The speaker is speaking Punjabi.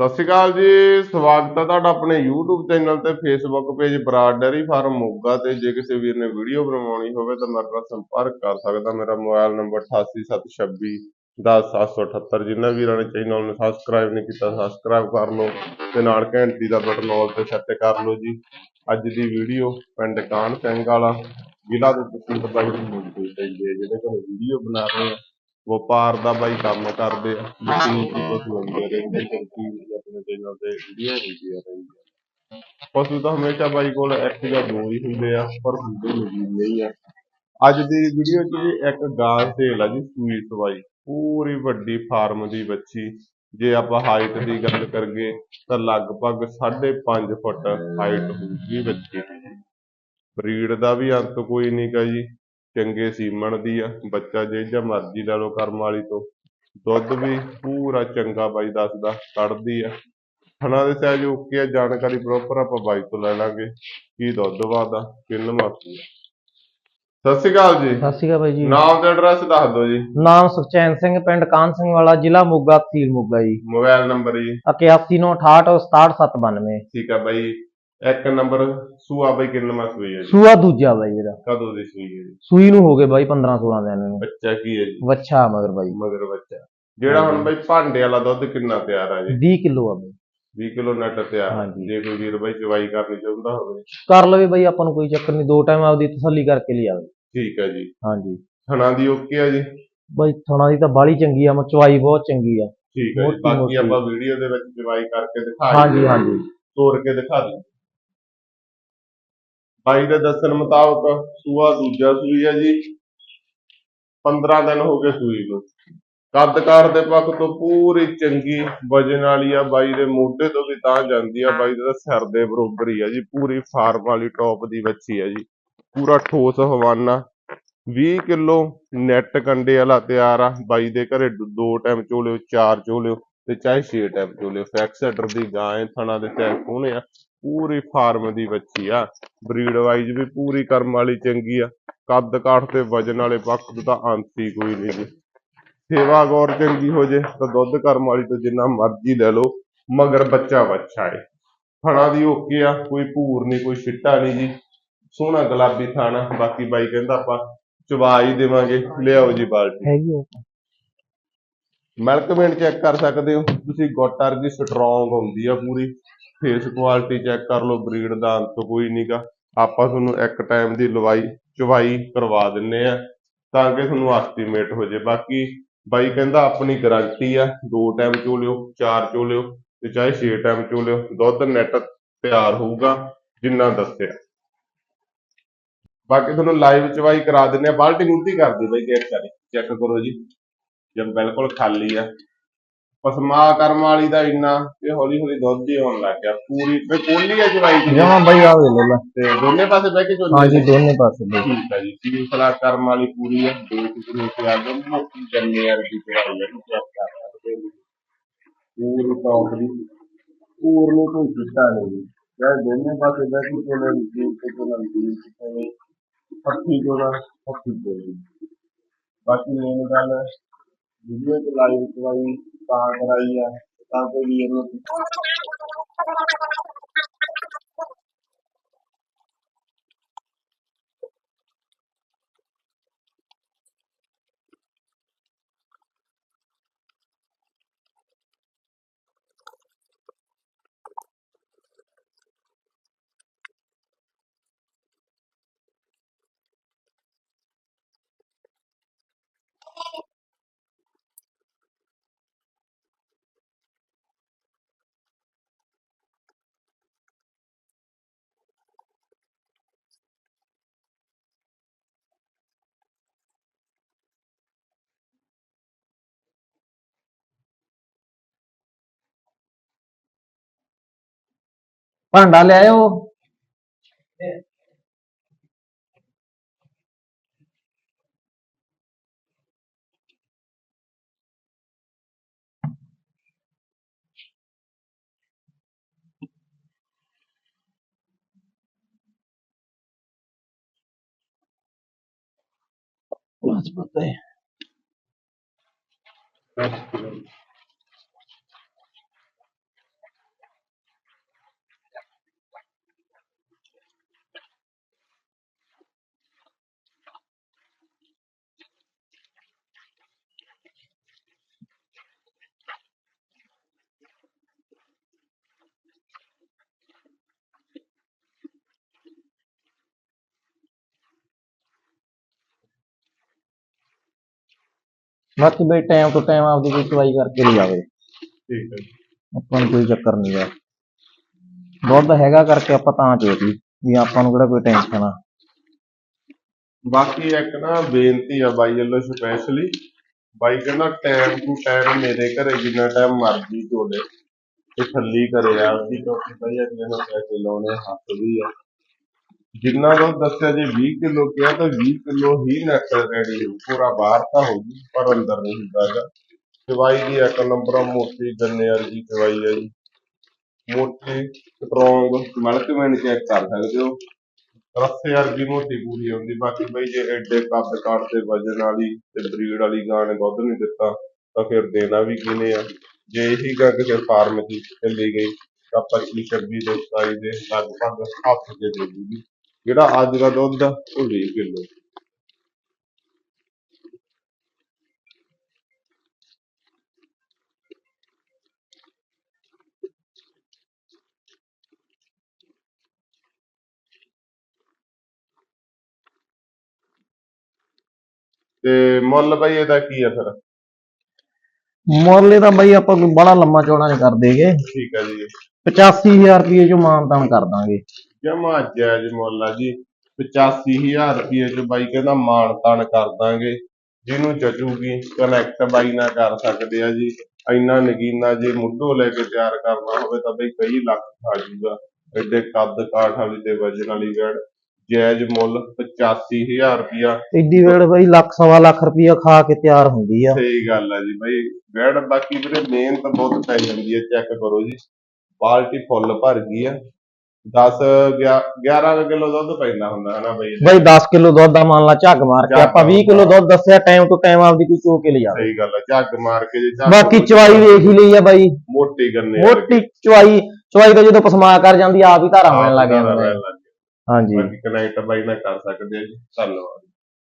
ਸਤਿ ਸ਼੍ਰੀ ਅਕਾਲ ਜੀ, ਸਵਾਗਤ ਹੈ ਤੁਹਾਡਾ ਆਪਣੇ YouTube ਚੈਨਲ ਤੇ Facebook page Brar dairy farm Moga ਤੇ। ਜੇ ਕਿਸੇ ਵੀਰ ਨੇ ਵੀਡੀਓ ਬਣਵਾਉਣੀ ਹੋਵੇ ਤਾਂ ਮੇਰੇ ਨਾਲ ਸੰਪਰਕ ਕਰ ਸਕਦਾ। ਮੇਰਾ ਮੋਬਾਈਲ ਨੰਬਰ 8876 10778 ਜਿਨ੍ਹਾਂ ਵੀਰਾਂ ਨੇ ਚੈਨਲ ਨੂੰ ਸਬਸਕ੍ਰਾਈਬ ਨਹੀਂ ਕੀਤਾ ਸਬਸਕ੍ਰਾਈਬ ਕਰ ਲਓ ਤੇ ਨਾਲ ਘੰਟੀ ਦਾ ਬਟਨ ਆਲ ਤੇ ਸੈੱਟ ਕਰ ਲਓ ਜੀ। ਅੱਜ ਦੀ ਵੀਡੀਓ ਪਿੰਡ ਕਾਨ ਸਿੰਘ ਵਾਲਾ, ਜ਼ਿਲ੍ਹਾ ਦੇ ਤਹਿਸੀਲ ਬਾਈ ਦੀ ਮੌਜੂਦ ਪੈਂਦੇ ਜਿਹੜੇ ਕੋਲ ਵੀਡੀਓ ਬਣਾ ਰਹੇ ਆ। ਵਪਾਰ ਦਾ ਬਾਈ ਕੰਮ ਕਰਦੇ ਆ। ਮਸ਼ੀਨ ਦੀ ਕੁਝ ਲੰਦੇ ਰਹਿੰਦੇ ਕਿਉਂਕਿ ਆਪਣੇ ਚੈਨਲ ਤੇ ਵੀਡੀਓ ਹੁੰਦੀਆਂ ਰਹਿੰਦੀਆਂ। ਪਸ਼ੂ ਤਾਂ ਹਮੇਸ਼ਾ ਬਾਈ ਕੋਲ ਇੱਕ ਜਾਂ ਦੋ ਹੀ ਹੁੰਦੇ ਆ ਪਰ ਹੁੰਦੇ ਨਹੀਂ ਆ। ਅੱਜ ਦੀ ਵੀਡੀਓ 'ਚ ਜੀ ਇੱਕ ਗਾਂ ਸੇਲ ਆ ਜੀ ਸੂਈ ਸਵਾਈ। ਪੂਰੀ ਵੱਡੀ ਫਾਰਮ ਦੀ ਬੱਚੀ। ਜੇ ਆਪਾਂ ਹਾਈਟ ਦੀ ਗੱਲ ਕਰੀਏ ਤਾਂ ਲਗਭਗ 5.5 ਫੁੱਟ ਹਾਈਟ ਹੋਊਗੀ ਬੱਚੀ। ਦੀ ਬਰੀਡ ਦਾ ਵੀ ਅੰਤ ਕੋਈ ਨਹੀਂ ਗਾ ਜੀ। ਚੰਗੇ ਸੀਮਣ ਦੀ ਆ ਬੱਚਾ ਜੇ ਜਾਂ ਮਰਜ਼ੀ ਲੈ ਲਓ ਕਰਮ ਵਾਲੀ ਤੋਂ। ਦੁੱਧ ਵੀ ਪੂਰਾ ਚੰਗਾ ਬਾਈ ਦੱਸਦਾ ਕੱਢਦੀ ਆ। ਥਣਾ ਦੇ ਸਾਈਜ਼ ਓਕੇ ਆ ਜਾਣਕਾਰੀ ਪ੍ਰੋਪਰ ਆਪਾਂ ਬਾਈ ਤੋਂ ਲੈ ਲਾਂਗੇ। ਕੀ ਦੁੱਧ ਵਾਦਾ ਕਿੰਨ ਮਾਪੀ ਆ। ਸਤਿ ਸ਼੍ਰੀ ਅਕਾਲ ਜੀ। ਸਤਿ ਸ਼੍ਰੀ ਅਕਾਲ ਬਾਈ ਜੀ। ਨਾਮ ਤੇ ਐਡਰੈਸ ਦੱਸ ਦਿਓ ਜੀ। ਨਾਮ ਸੁਖਚੈਨ ਸਿੰਘ ਪਿੰਡ ਕਾਨ ਸਿੰਘ ਵਾਲਾ ਜ਼ਿਲ੍ਹਾ ਮੋਗਾ ਤਹਿਸੀਲ ਮੋਗਾ ਜੀ। ਮੋਬਾਈਲ ਨੰਬਰ ਜੀ। 8168 67792 ਠੀਕ ਆ ਬਾਈ। ਇੱਕ ਨੰਬਰ ਸੂਆ ਬਾਈ ਕਿੰਨਵਾਂ ਸੂਈ ਹੈ ਜੀ? ਸੂਆ ਦੂਜਾ ਬਾਈ ਇਹਦਾ। ਕਦੋਂ ਦੀ ਸੂਈ ਹੈ ਜੀ? ਸੂਈ ਨੂੰ ਹੋ ਗਏ ਬਾਈ 15 16 ਦਿਨ ਨੂੰ। ਬੱਚਾ ਕੀ ਹੈ ਜੀ? ਵੱਛਾ ਮਗਰ ਬਾਈ। ਮਗਰ ਬੱਚਾ। ਜਿਹੜਾ ਹੁਣ ਬਾਈ ਭਾਂਡੇ ਵਾਲਾ ਦੁੱਧ ਕਿੰਨਾ ਤਿਆਰ ਆ ਜੀ? 20 ਕਿਲੋ ਆ ਬਾਈ। 20 ਕਿਲੋ ਨੈਟ ਤਿਆਰ। ਜੇ ਕੋਈ ਵੀਰ ਬਾਈ ਚਵਾਈ ਕਰਨੀ ਚਾਹੁੰਦਾ ਹੋਵੇ। ਕਰ ਲਵੇ ਬਾਈ ਆਪਾਂ ਨੂੰ ਕੋਈ ਚੱਕਰ ਨਹੀਂ। ਦੋ ਟਾਈਮ ਆਪਦੀ ਤਸੱਲੀ ਕਰਕੇ ਲਿਆਵੇ ਠੀਕ ਹੈ ਜੀ। ਹਾਂਜੀ। ਥਣਾ ਦੀ ਓਕੇ ਆ ਜੀ? ਬਾਈ ਥਣਾ ਦੀ ਤਾਂ ਬਾਲੀ ਚੰਗੀ ਆ। ਮਚਵਾਈ ਬਹੁਤ ਚੰਗੀ ਆ। ਠੀਕ ਹੈ ਬਾਕੀ। ਆਪਾਂ ਵੀਡੀਓ ਦੇ ਵਿੱਚ ਚਵਾਈ ਕਰਕੇ ਦਿਖਾ ਹਾਂਜੀ ਹਾਂਜੀ। ਤੋੜ ਕੇ ਦਿਖਾ ਦਿਓ ਬਾਈ ਦੇ ਦੱਸਣ ਮੁਤਾਬਕ ਸੂਆ ਦੂਜਾ ਸੂਈ ਹੈ ਜੀ। 15 ਦਿਨ ਹੋ ਗਏ ਸੂਈ ਨੂੰ। ਕੱਦ-ਕਾਰ ਦੇ ਪੱਖ ਤੋਂ ਪੂਰੀ ਚੰਗੀ ਵਜਨ ਵਾਲੀ ਆ ਬਾਈ ਦੇ। ਮੋਢੇ ਤੋਂ ਵੀ ਤਾਂ ਜਾਂਦੀ ਆ ਬਾਈ ਦਾ ਸਿਰ ਦੇ ਬਰੋਬਰ ਹੀ ਆ ਜੀ। ਪੂਰੀ ਫਾਰਮ ਵਾਲੀ ਟੌਪ ਦੀ ਬੱਚੀ ਆ ਜੀ। ਪੂਰਾ ਠੋਸ ਹਵਾਨਾ। 20 ਕਿਲੋ ਨੈਟ ਕੰਡੇ ਵਾਲਾ ਤਿਆਰ ਆ। ਬਾਈ ਦੇ ਘਰੇ ਦ- ਦੋ ਟਾਈਮ ਚੋਲਿਓ, ਚਾਰ ਚੋਲਿਓ ਤੇ ਚਾਹੇ ਛੇ ਟਾਈਮ ਚੋਲਿਓ। ਫੈਕਸੈਟਰ ਦੀ ਗਾਂ ਥਣਾ ਦੇ ਸਿਰ ਸੋਹਣੇ ਆ। ਪੂਰੀ ਫਾਰਮ ਦੀ ਬੱਚੀ ਆ। ਬਰੀਡ ਵਾਈਜ਼ ਵੀ ਪੂਰੀ ਕਰਮ ਵਾਲੀ ਚੰਗੀ ਆ। ਕੱਦ ਕਾਠ ਤੇ ਵਜਨ ਵਾਲੇ ਪੱਖ ਤੋਂ ਤਾਂ ਅੰਤ ਹੀ ਕੋਈ ਨਹੀਂ ਜੀ। ਸੇਵਾ ਗੌਰ ਚੰਗੀ ਹੋ ਜੇ ਤਾਂ ਦੁੱਧ ਕਰਮ ਵਾਲੀ ਤੋਂ ਜਿੰਨਾ ਮਰਜ਼ੀ ਲੈ ਲਓ ਮਗਰ ਬੱਚਾ ਬੱਚਾ ਏ। ਥਣਾ ਦੀ ਓਕੇ ਆ ਕੋਈ ਭੂਰ ਨਹੀਂ ਕੋਈ ਛਿੱਟਾ ਨਹੀਂ ਜੀ। ਸੋਹਣਾ ਗੁਲਾਬੀ ਥਾਣਾ ਬਾਕੀ ਬਾਈ ਕਹਿੰਦਾ ਆਪਾਂ ਚਵਾ ਹੀ ਦੇਵਾਂਗੇ। ਲਿਆਓ ਜੀ ਬਾਲਟੀ। ਹੈਗੀ ਮਿਲਕ ਮੇਨ ਚੈੱਕ ਕਰ ਸਕਦੇ ਹੋ? ਤੁਸੀਂ ਗੁੱਟ ਵਰਗੀ ਸਟਰੋਂਗ ਹੁੰਦੀ ਆ ਪੂਰੀ। ਫੇਸ ਕੁਆਲਿਟੀ ਚੈੱਕ ਕਰ ਲਓ ਬਰੀਡ ਦਾ ਅੰਤ ਕੋਈ ਨਹੀਂਗਾ ਆਪਾਂ ਤੁਹਾਨੂੰ ਇੱਕ ਟਾਈਮ ਦੀ ਲਵਾਈ, ਚਵਾਈ ਕਰਵਾ ਦਿੰਨੇ ਆ, ਤਾਂ ਕਿ ਤੁਹਾਨੂੰ ਐਸਟੀਮੇਟ ਹੋ ਜੇ। ਬਾਕੀ ਬਾਈ ਕਹਿੰਦਾ ਆਪਣੀ ਗਾਰੰਟੀ ਆ, ਦੋ ਟਾਈਮ ਚੋ ਲਿਓ, ਚਾਰ ਚੋ ਲਿਓ, ਤੇ ਚਾਹੇ ਛੇ ਟਾਈਮ ਚੋ ਲਿਓ, ਦੁੱਧ ਨੈਟ ਤਿਆਰ ਹੋਊਗਾ, ਜਿੰਨਾ ਦੱਸਿਆ। ਬਾਕੀ ਤੁਹਾਨੂੰ ਲਾਈਵ ਚਵਾਈ ਕਰਾ ਦਿੰਨੇ ਆ। ਬਾਲਟੀ ਗੁੰਤੀ ਕਰ ਦਿਓ ਬਾਈ ਚੈੱਕ ਕਰੀ ਚੈੱਕ ਕਰੋ ਜੀ। ਜਦ ਬਿਲਕੁਲ ਖਾਲੀ ਆ। ਪਸਮਾ ਕਰਮ ਵਾਲੀ ਦਾ ਇੰਨਾ ਇਹ ਹੌਲੀ ਹੌਲੀ ਦੁੱਧ ਹੀ ਹੋਣ ਲੱਗ ਗਿਆ। ਪੂਰੀ ਤੇ ਕੋਲੀ ਆ ਜਵਾਈ ਦੀ। ਜਮਾ ਬਾਈ ਆ ਵੇ ਲੈ ਤੇ ਦੋਨੇ ਪਾਸੇ ਬਹਿ ਕੇ ਚੋਲੀ ਹਾਂਜੀ ਦੋਨੇ ਪਾਸੇ ਬਾਈ ਠੀਕ ਹੈ ਜੀ। ਕੀ ਫਲਾ ਕਰਮ ਵਾਲੀ ਪੂਰੀ ਹੈ। ਦੋ ਟੁਕੜੇ ਤੇ ਆ ਗਏ। ਮੋਟੀ ਜੰਨੇ ਯਾਰ ਦੀ ਚੜਾਈ ਹੈ। ਨੂੰ ਚੈੱਕ ਕਰ ਸਕਦੇ ਹੋ ਪੂਰੀ ਟੌਪ ਦੀ ਪੂਰ ਨੂੰ ਕੋਈ ਚਿੱਟਾ ਨਹੀਂ। ਜੀ ਚਾਹੇ ਦੋਨੇ ਪਾਸੇ ਬਹਿ ਕੇ ਚੋਲੇ ਦੀ ਤੇ ਚੋਲੇ ਦੀ ਤੇ ਪੱਠੀ ਚੋਲਾ ਪੱਠੀ ਚੋਲੀ ਬਾਕੀ ਮੇਨ ਗੱਲ ਵੀਡੀਓ ਚ ਲਾਈਵ ਚਵਾਈ ਤਾਂ ਕਰਾਈ ਆ ਤਾਂ ਕਿ ਵੀਰ ਨੂੰ ਭਾਂਡਾ ਲੈ ਆਇਓ। ਬਸ ਪਤਾ ਹੈ ਬਾਕੀ ਬਈ ਟਾਈਮ ਤੋਂ ਟਾਈਮ ਆਪਦੀ ਕੋਈ ਚਵਾਈ ਕਰਕੇ ਲੈ ਜਾਵੇ ਠੀਕ ਹੈ। ਆਪਾਂ ਨੂੰ ਕੋਈ ਚੱਕਰ ਨਹੀਂ ਗਾ ਦੁੱਧ ਹੈਗਾ ਕਰਕੇ ਆਪਾਂ ਤਾਂ ਚੋਤੀ ਵੀ ਆਪਾਂ ਨੂੰ ਕਿਹੜਾ ਕੋਈ ਟੈਨਸ਼ਨ ਆ। ਬਾਕੀ ਇੱਕ ਨਾ ਬੇਨਤੀ ਆ ਬਾਈ ਵੱਲੋਂ ਸਪੈਸ਼ਲੀ ਬਾਈ ਕਹਿੰਦਾ ਟਾਈਮ ਟੂ ਟਾਈਮ ਮੇਰੇ ਘਰੇ ਜਿੰਨਾ ਟਾਈਮ ਮਰਜ਼ੀ ਚੋਲੇ ਤੇ ਥੱਲੀ ਘਰੇ ਆ ਵੀ ਕਿਉਂਕਿ ਬਾਈ ਅਗਲੇ ਨੂੰ ਪੈਸੇ ਲਾਉਣੇ ਹੱਥ ਵੀ ਆ। ਜਿੰਨਾ ਦੁੱਧ ਦੱਸਿਆ ਜੇ 20 ਕਿਲੋ ਕਿਹਾ ਤਾਂ 20 ਕਿਲੋ ਹੀ ਨੈਟ ਰੈਡੀ ਹੋ ਪੂਰਾ ਬਾਹਰ ਤਾਂ ਹੋਊਗੀ ਪਰ ਅੰਦਰ ਨਹੀਂ ਹੁੰਦਾ ਹੈਗਾ। ਚਵਾਈ ਦੀ ਇੱਕ ਨੰਬਰ ਮੋਟੀ ਗੰਨੇ ਵਰਗੀ ਚਵਾਈ ਆ ਜੀ। ਮੋਟੀ ਸਟਰੋਂਗ ਮਿਲਕ ਮੈਨ ਚੈੱਕ ਕਰ ਸਕਦੇ ਹੋ। ਰੱਸੇ ਵਰਗੀ ਮੋਟੀ ਪੂਰੀ ਹੁੰਦੀ ਬਾਕੀ ਬਈ ਜੇ ਐਡੇ ਕੱਦ ਕਾਟ ਤੇ ਵਜਨ ਵਾਲੀ ਤੇ ਬਰੀਡ ਵਾਲੀ ਗਾਂ ਨੇ ਦੁੱਧ ਨਹੀਂ ਦਿੱਤਾ ਤਾਂ ਫਿਰ ਦੇਣਾ ਵੀ ਕਿਨੇ ਆ? ਜੇ ਇਹੀ ਗਾਂ ਕਿਸੇ ਫਾਰਮ 'ਚ ਚੱਲੀ ਗਈ ਤਾਂ 25 26 ਦੇ 27 ਦੇ ਲਗਭਗ ਹੱਥ ਦੇ ਦੇ ਦੂਗੀ। ਜਿਹੜਾ ਅੱਜ ਦਾ ਦੁੱਧ ਆ ਉਹ 20 ਕਿਲੋ। ਤੇ ਮੁੱਲ ਬਈ ਇਹਦਾ ਕੀ ਆ ਫਿਰ? ਮੁੱਲ ਇਹਦਾ ਬਈ ਆਪਾਂ ਕੋਈ ਬੜਾ ਲੰਮਾ ਚੌੜਾ ਨਹੀਂ ਕਰ ਦੇਗੇ। ਠੀਕ ਹੈ ਜੀ। 85000 ਰੁਪਏ ਜੋ ਮਾਨਤਾਨ ਕਰ ਦਾਂਗੇ। ਜਮਾ ਜਾਇਜ਼ ਮੁੱਲ ਆ ਜੀ 85000 ਰੁਪਏ ਚ ਬਾਈ ਕਹਿੰਦਾ ਮਾਣ ਤਾਣ ਕਰ ਦਾਂਗੇ। ਜਿਹਨੂੰ ਜਚੂਗੀ ਕਨੈਕਟ ਬਾਈ ਨਾਲ ਕਰ ਸਕਦੇ ਆ ਜੀ। ਇੰਨਾ ਨਗੀਨਾ ਜੇ ਮੁੱਢੋਂ ਲੈ ਕੇ ਤਿਆਰ ਕਰਨਾ ਹੋਵੇ ਤਾਂ ਬਈ ਕਈ ਲੱਖ ਆ ਜਾਊਗਾ ਐਡੇ ਕੱਦ ਕਾਠ ਵਾਲੀ ਤੇ ਵਜਨ ਵਾਲੀ ਗੜ ਜਾਇਜ਼ ਮੁੱਲ 85000 ਰੁਪਿਆ ਐਡੀ ਵੇੜ ਬਈ ਲੱਖ ਸਵਾ ਲੱਖ ਰੁਪਏ ਖਾ ਕੇ ਤਿਆਰ ਹੁੰਦੀ ਆ। ਸਹੀ ਗੱਲ ਆ ਜੀ ਬਈ। ਗੜ ਬਾਕੀ ਵੀਰੇ ਮਿਹਨਤ ਬਹੁਤ ਪੈ ਜਾਂਦੀ ਹੈ ਚੈੱਕ ਕਰੋ ਜੀ। ਬਾਲਟੀ ਫੁੱਲ ਭਰ ਗਈ ਆ। 10 11 ਕਿਲੋ ਦੁੱਧ ਪੈਂਦਾ ਹੁੰਦਾ ਹਨਾ ਬਈ। ਇਹਦੇ। ਬਈ 10 ਕਿਲੋ ਦੁੱਧ ਦਾ ਮੰਨ ਲਾ ਝੱਗ ਮਾਰ ਕੇ ਆਪਾਂ 20 ਕਿਲੋ ਦੁੱਧ ਦੱਸਿਆ ਟਾਈਮ ਤੋਂ ਟਾਈਮ ਆਪਦੀ ਕੋਈ ਚੋ ਕੇ ਲਿਆ। ਸਹੀ ਗੱਲ ਆ ਝੱਗ ਮਾਰ ਕੇ ਜੇ ਬਾਕੀ ਚਵਾਈ ਵੇਖ ਹੀ ਲਈ ਆ ਬਾਈ। ਮੋਟੀ ਗੰਨੇ। ਮੋਟੀ ਚਵਾਈ ਚਵਾਈ ਤਾਂ ਜਦੋਂ ਪਸਮਾ ਕਰ ਜਾਂਦੀ ਆਪ ਹੀ ਧਾਰਾ ਪੈਣ ਲੱਗ ਜਾਂਦੇ ਹਾਂਜੀ। ਬਾਕੀ ਕਨੈਕਟ ਬਾਈ ਨਾਲ ਕਰ ਸਕਦੇ ਆ ਜੀ। ਧੰਨਵਾਦ।